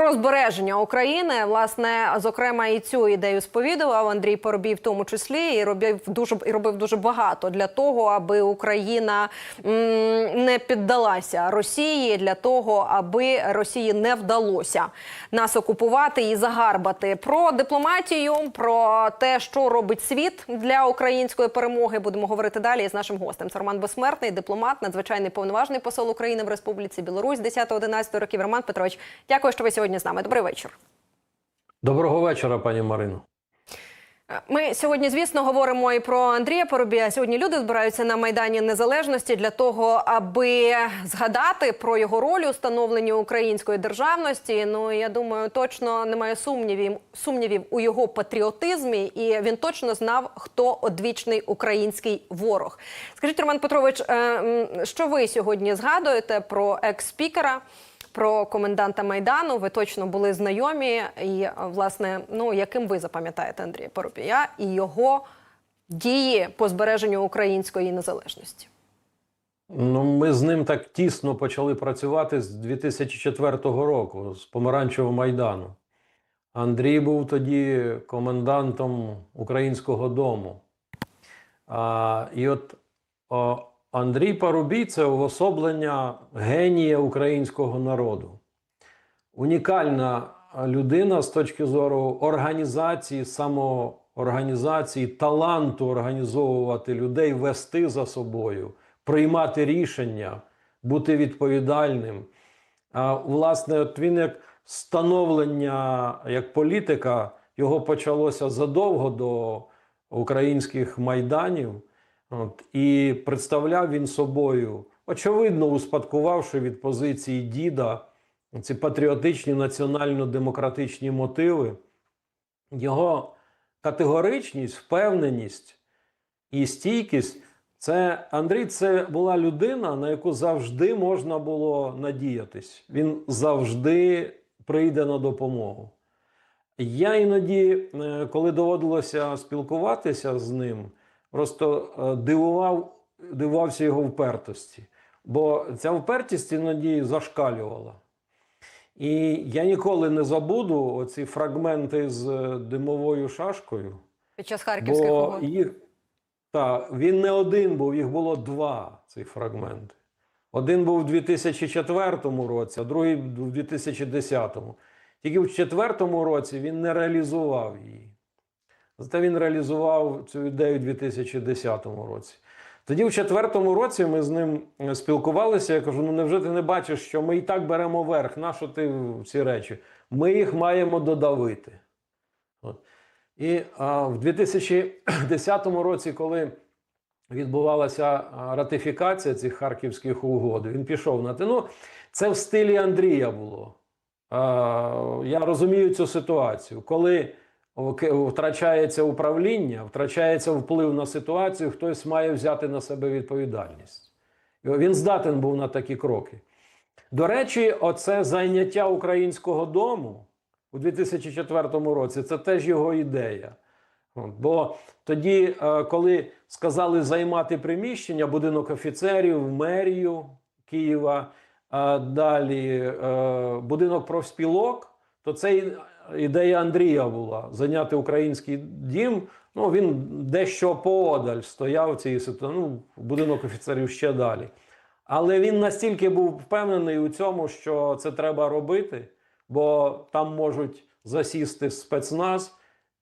Про збереження України, власне, зокрема, і цю ідею сповідував Андрій Поробій, в тому числі, і робив дуже і робив дуже багато для того, аби Україна не піддалася Росії, для того, аби Росії не вдалося нас окупувати і загарбати. Про дипломатію, про те, що робить світ для української перемоги, будемо говорити далі з нашим гостем. Це Роман Безсмертний, дипломат, надзвичайний повноважний посол України в Республіці Білорусь 10-11 років. Роман Петрович, дякую, що ви сьогодні з нами. Добрий вечір. Доброго вечора, пані Марино. Ми сьогодні, звісно, говоримо і про Андрія Поробія. Сьогодні люди збираються на майдані незалежності для того, аби згадати про його роль у становленні української державності. Ну я думаю, точно немає сумнівів сумнівів у його патріотизмі, і він точно знав, хто одвічний український ворог. Скажіть, Роман Петрович, е, що ви сьогодні згадуєте про екс-спікера? Про коменданта майдану ви точно були знайомі, і е, власне, ну яким ви запам'ятаєте Андрія Поробія і його дії по збереженню української незалежності? Ну, ми з ним так тісно почали працювати з 2004 року, з Помаранчевого майдану. Андрій був тоді комендантом Українського дому. А, і от о, Андрій Парубій це уособлення генія українського народу. Унікальна людина з точки зору організації, самоорганізації, таланту організовувати людей, вести за собою, приймати рішення, бути відповідальним. А власне, от він як становлення як політика, його почалося задовго до українських майданів. От, і представляв він собою, очевидно, успадкувавши від позиції діда ці патріотичні національно-демократичні мотиви, його категоричність, впевненість і стійкість. Це Андрій, це була людина, на яку завжди можна було надіятись. Він завжди прийде на допомогу. Я іноді, е, коли доводилося спілкуватися з ним, просто е, дивував, дивувався його впертості. Бо ця впертість іноді зашкалювала. І я ніколи не забуду оці фрагменти з е, димовою шашкою. Під час харківських Бо угод? їх та він не один був, їх було два ці фрагменти. Один був у 2004 році, а другий у 2010. Тільки в 2004 році він не реалізував її. Зате він реалізував цю ідею у 2010 році. Тоді, в четвертому році, ми з ним е, спілкувалися. Я кажу: ну невже ти не бачиш, що ми і так беремо верх? Нащо ти ці речі? Ми їх маємо додавити. От. І а, в 2010 році, коли відбувалася ратифікація цих харківських угод, він пішов на те. Ну, це в стилі Андрія було. А, я розумію цю ситуацію. Коли втрачається управління, втрачається вплив на ситуацію, хтось має взяти на себе відповідальність. Він здатен був на такі кроки. До речі, оце зайняття українського дому у 2004 році це теж його ідея. Бо тоді, е, коли сказали займати приміщення, будинок офіцерів, мерію Києва, далі е, будинок профспілок, то це ідея Андрія була зайняти український дім. Ну, він дещо поодаль стояв цієї ситуації, ну, будинок офіцерів ще далі. Але він настільки був впевнений у цьому, що це треба робити, бо там можуть засісти спецназ.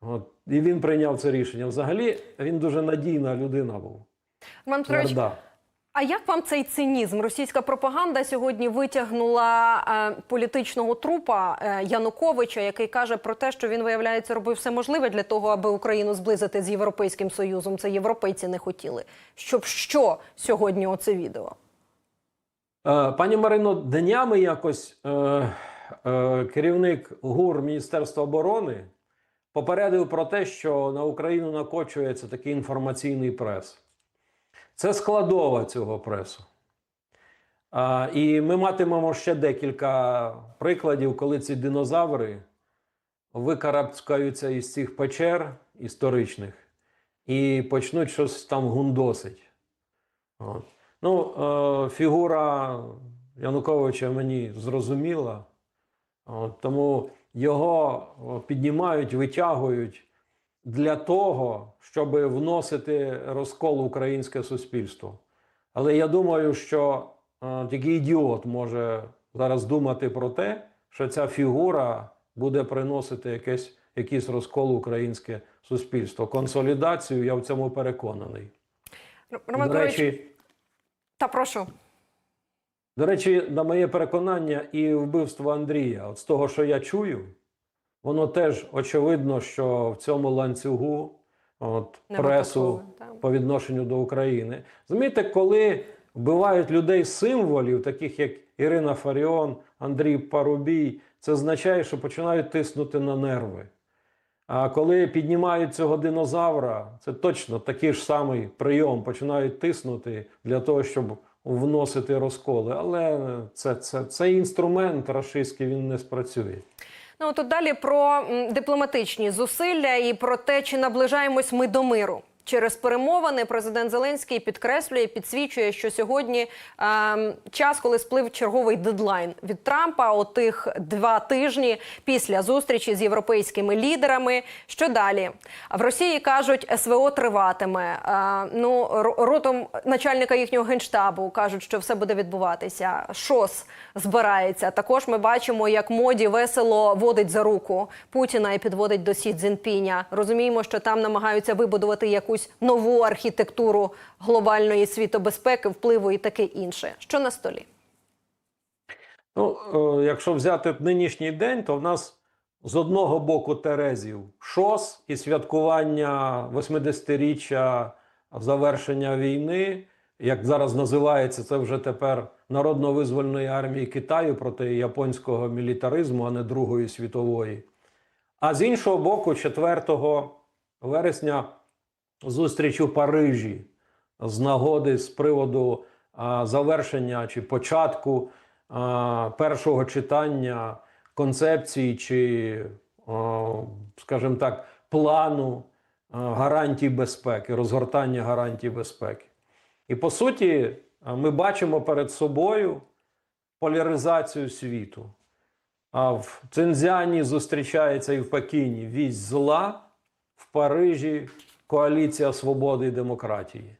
От, і він прийняв це рішення. Взагалі, він дуже надійна людина був. Роман Петрович. А як вам цей цинізм? Російська пропаганда сьогодні витягнула е, політичного трупа е, Януковича, який каже про те, що він, виявляється, робив все можливе для того, аби Україну зблизити з Європейським Союзом. Це європейці не хотіли. Щоб що сьогодні оце відео? Е, Пані Марино, днями якось е, е, керівник ГУР Міністерства оборони попередив про те, що на Україну накочується такий інформаційний прес. Це складова цього пресу. І ми матимемо ще декілька прикладів, коли ці динозаври викарабкаються із цих печер історичних і почнуть щось там гундосить. От. Ну, е, фігура Януковича мені зрозуміла. От, тому його піднімають, витягують для того, щоб вносити розкол в українське суспільство. Але я думаю, що е, тільки ідіот може зараз думати про те, що ця фігура буде приносити якесь, якийсь розкол в українське суспільство. Консолідацію, я в цьому переконаний. Роман До речі, та прошу. До речі, на моє переконання, і вбивство Андрія, от з того, що я чую, воно теж очевидно, що в цьому ланцюгу от, Не пресу випадково, по відношенню до України. Розумієте, коли вбивають людей символів, таких як Ірина Фаріон, Андрій Парубій, це означає, що починають тиснути на нерви. А коли піднімають цього динозавра, це точно такий ж самий прийом, починають тиснути для того, щоб вносити розколи. Але це, це, цей інструмент рашистський він не спрацює. Ну тут далі про дипломатичні зусилля і про те, чи наближаємось ми до миру. Через перемовини президент Зеленський підкреслює, підсвічує, що сьогодні ем, час, коли сплив черговий дедлайн від Трампа, отих два тижні після зустрічі з європейськими лідерами. Що далі? В Росії кажуть, СВО триватиме. Е, ну ро- ротом начальника їхнього генштабу кажуть, що все буде відбуватися. ШОС збирається. Також ми бачимо, як моді весело водить за руку Путіна і підводить до Сі Цзіньпіня. Розуміємо, що там намагаються вибудувати якусь нову архітектуру глобальної світобезпеки, впливу і таке інше. Що на столі? Ну, е, якщо взяти нинішній день, то в нас з одного боку Терезів ШОС і святкування 80-річчя завершення війни, як зараз називається, це вже тепер Народно-визвольної армії Китаю проти японського мілітаризму, а не Другої світової. А з іншого боку, 4 вересня зустріч у Парижі з нагоди з приводу а, завершення чи початку а, першого читання концепції чи, а, скажімо так, плану а, гарантій безпеки, розгортання гарантій безпеки. І по суті, ми бачимо перед собою поляризацію світу. А в Цинзяні зустрічається і в Пекіні вість зла, в Парижі коаліція свободи і демократії.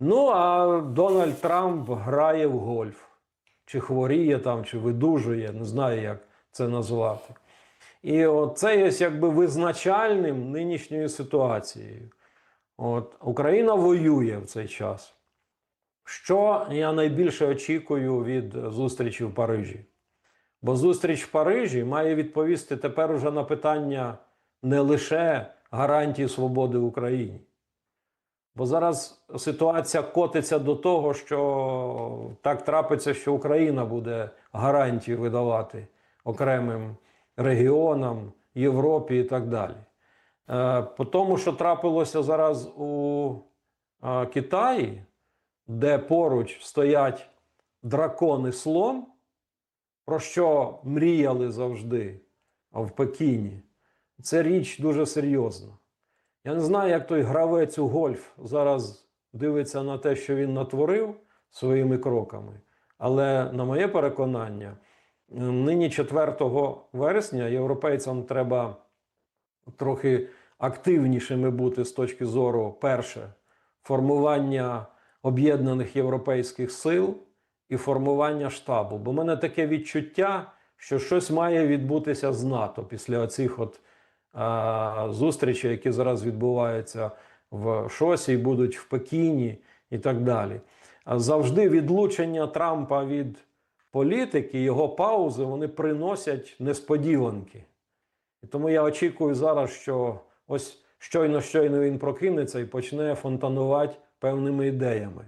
Ну, а Дональд Трамп грає в гольф. Чи хворіє там, чи видужує, не знаю, як це назвати. І це є якби визначальним нинішньою ситуацією. От, Україна воює в цей час. Що я найбільше очікую від зустрічі в Парижі? Бо зустріч в Парижі має відповісти тепер уже на питання не лише гарантії свободи в Україні. Бо зараз ситуація котиться до того, що так трапиться, що Україна буде гарантії видавати окремим регіонам, Європі і так далі. Е, По тому, що трапилося зараз у е, Китаї, де поруч стоять дракон і слон, про що мріяли завжди в Пекіні, це річ дуже серйозна. Я не знаю, як той гравець у гольф зараз дивиться на те, що він натворив своїми кроками. Але, на моє переконання, нині 4 вересня європейцям треба трохи активнішими бути з точки зору, перше, формування об'єднаних європейських сил і формування штабу. Бо в мене таке відчуття, що щось має відбутися з НАТО після оцих от а, зустрічей, які зараз відбуваються в Шосі, будуть в Пекіні і так далі. Завжди відлучення Трампа від політики, його паузи, вони приносять несподіванки. І тому я очікую зараз, що ось щойно щойно він прокинеться і почне фонтанувати певними ідеями.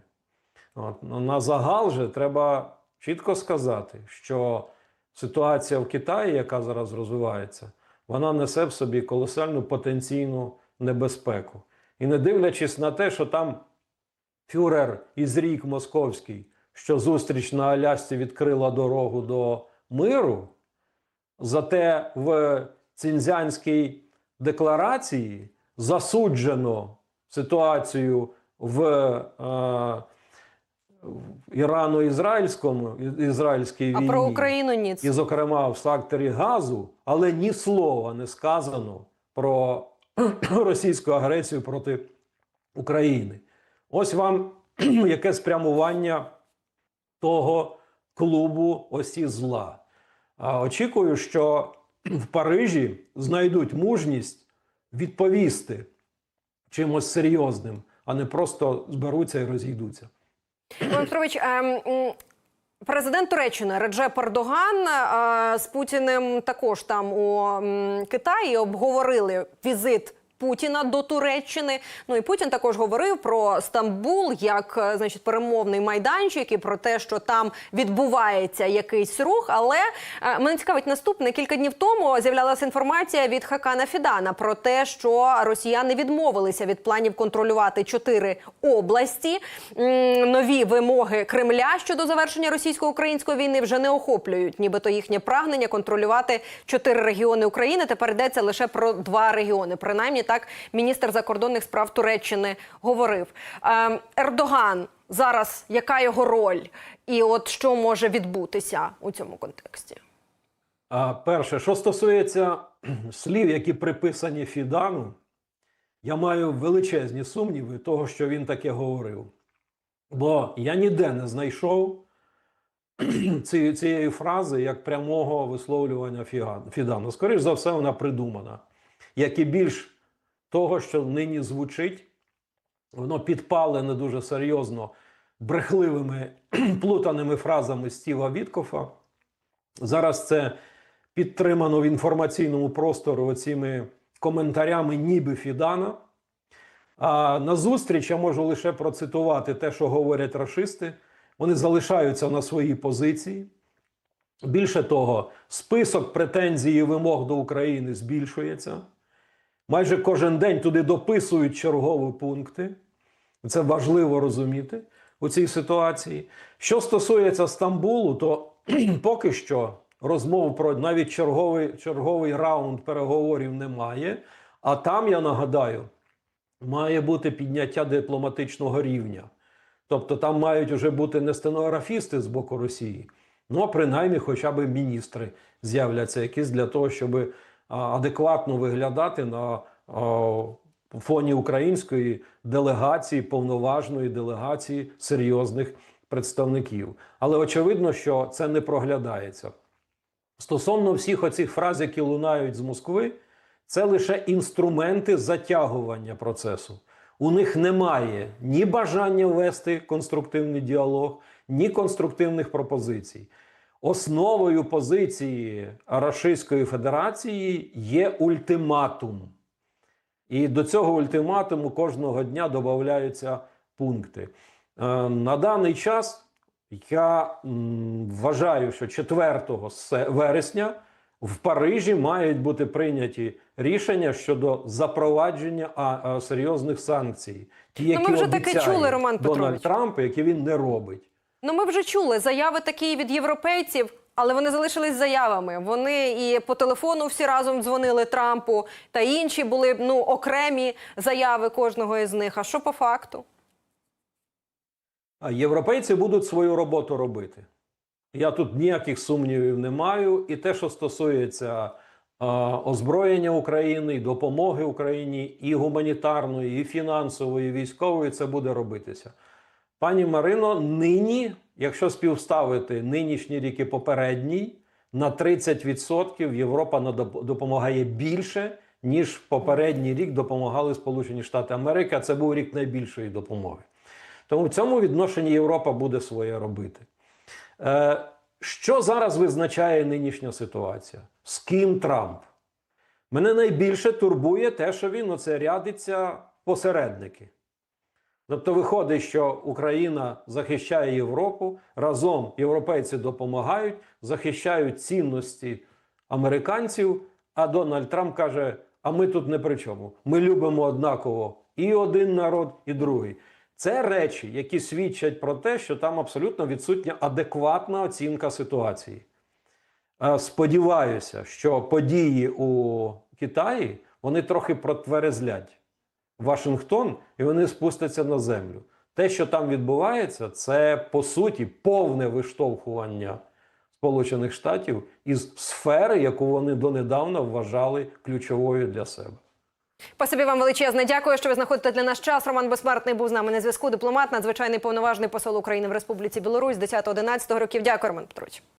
От. ну, На загал же треба чітко сказати, що ситуація в Китаї, яка зараз розвивається, вона несе в собі колосальну потенційну небезпеку. І не дивлячись на те, що там фюрер із рік московський, що зустріч на Алясці відкрила дорогу до миру, зате в Цінзянській декларації засуджено ситуацію в е, Ірано-ізраїльському ізраїльській А війні. про Україну ні. і, зокрема, в секторі газу, але ні слова не сказано про російську агресію проти України. Ось вам яке спрямування того клубу осі зла. А очікую, що в Парижі знайдуть мужність відповісти чимось серйозним, а не просто зберуться і розійдуться. Петрович, ем, президент Туреччини Реджеп Ердоган е, з Путіним також там у Китаї обговорили візит. Путіна до Туреччини. Ну і Путін також говорив про Стамбул як е, значить перемовний майданчик і про те, що там відбувається якийсь рух. Але е, мене цікавить наступне кілька днів тому з'являлася інформація від Хакана Фідана про те, що росіяни відмовилися від планів контролювати чотири області. Нові вимоги Кремля щодо завершення російсько-української війни вже не охоплюють, нібито їхнє прагнення контролювати чотири регіони України. Тепер йдеться лише про два регіони. Принаймні так міністр закордонних справ Туреччини говорив. Ем, Ердоган зараз яка його роль, і от що може відбутися у цьому контексті? Перше, що стосується слів, які приписані Фідану, я маю величезні сумніви того, що він таке говорив. Бо я ніде не знайшов ці- цієї фрази як прямого висловлювання Фідану. Скоріше за все, вона придумана. Як і більш того, що нині звучить, воно підпалене дуже серйозно брехливими плутаними фразами Стіва Віткофа. Зараз це підтримано в інформаційному просторі оціми коментарями ніби Фідана. А на зустріч я можу лише процитувати те, що говорять рашисти. Вони залишаються на своїй позиції. Більше того, список претензій і вимог до України збільшується. Майже кожен день туди дописують чергові пункти. Це важливо розуміти у цій ситуації. Що стосується Стамбулу, то поки що розмов про навіть черговий, черговий раунд переговорів немає. А там, я нагадаю, має бути підняття дипломатичного рівня. Тобто там мають вже бути не стенографісти з боку Росії, ну а принаймні хоча б міністри з'являться якісь для того, щоб а, адекватно виглядати на фоні української делегації, повноважної делегації серйозних представників. Але очевидно, що це не проглядається. Стосовно всіх оцих фраз, які лунають з Москви, це лише інструменти затягування процесу. У них немає ні бажання вести конструктивний діалог, ні конструктивних пропозицій. Основою позиції Рашистської Федерації є ультиматум. І до цього ультиматуму кожного дня додаються пункти. Е, На даний час я вважаю, що 4 вересня в Парижі мають бути прийняті рішення щодо запровадження серйозних санкцій. Ті, які Ну, ми вже таке чули, Роман Дональд Петрович. Трамп, які він не робить. Ну, ми вже чули заяви такі від європейців, але вони залишились заявами. Вони і по телефону всі разом дзвонили Трампу, та інші були ну окремі заяви кожного із них. А що по факту? Європейці будуть свою роботу робити. Я тут ніяких сумнівів не маю. І те, що стосується е, озброєння України, допомоги Україні, і гуманітарної, і фінансової, і військової, це буде робитися. Пані Марино, нині, якщо співставити нинішній рік і попередній, на 30% Європа допомагає більше, ніж попередній рік допомагали Сполучені Штати Америки. А це був рік найбільшої допомоги. Тому в цьому відношенні Європа буде своє робити. Е, що зараз визначає нинішня ситуація? З ким Трамп? Мене найбільше турбує те, що він оце рядиться посередники. Тобто виходить, що Україна захищає Європу, разом європейці допомагають, захищають цінності американців, а Дональд Трамп каже: а ми тут не при чому. Ми любимо однаково і один народ, і другий. Це речі, які свідчать про те, що там абсолютно відсутня адекватна оцінка ситуації. Е, Сподіваюся, що події у Китаї вони трохи протверезлять Вашингтон, і вони спустяться на землю. Те, що там відбувається, це по суті повне виштовхування Сполучених Штатів із сфери, яку вони донедавна вважали ключовою для себе. Спасибі вам величезне. Дякую, що ви знаходите для нас час. Роман Безсмертний був з нами на зв'язку. Дипломат, надзвичайний повноважний посол України в Республіці Білорусь 10-11 років. Дякую, Роман Петрович.